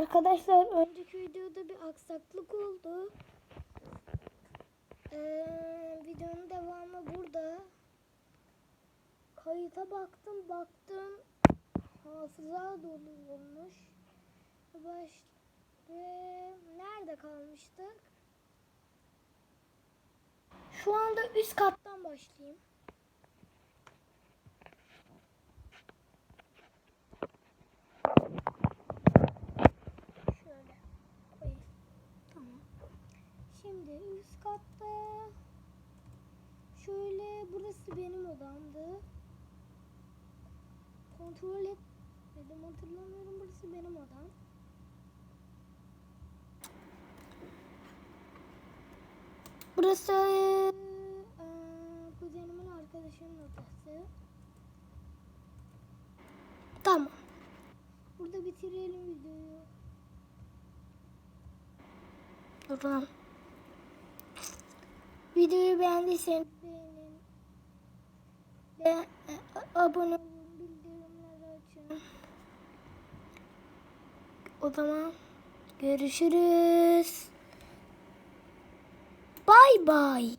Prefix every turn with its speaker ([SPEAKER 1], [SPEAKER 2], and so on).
[SPEAKER 1] Arkadaşlar önceki videoda bir aksaklık oldu. Ee, videonun devamı burada. Kayıta baktım baktım hafıza dolu olmuş. Baş ve nerede kalmıştık? Şu anda üst kattan başlayayım. Şimdi üst katta şöyle burası benim odamdı. Kontrol etmedim hatırlamıyorum burası benim odam. Burası eee, kuzenimin arkadaşının odası. Tamam. Burada bitirelim videoyu. Durun. Videoyu beğendiyseniz beğenin. Ve e, abone olun, bildirimleri açın. O zaman görüşürüz. Bay bay.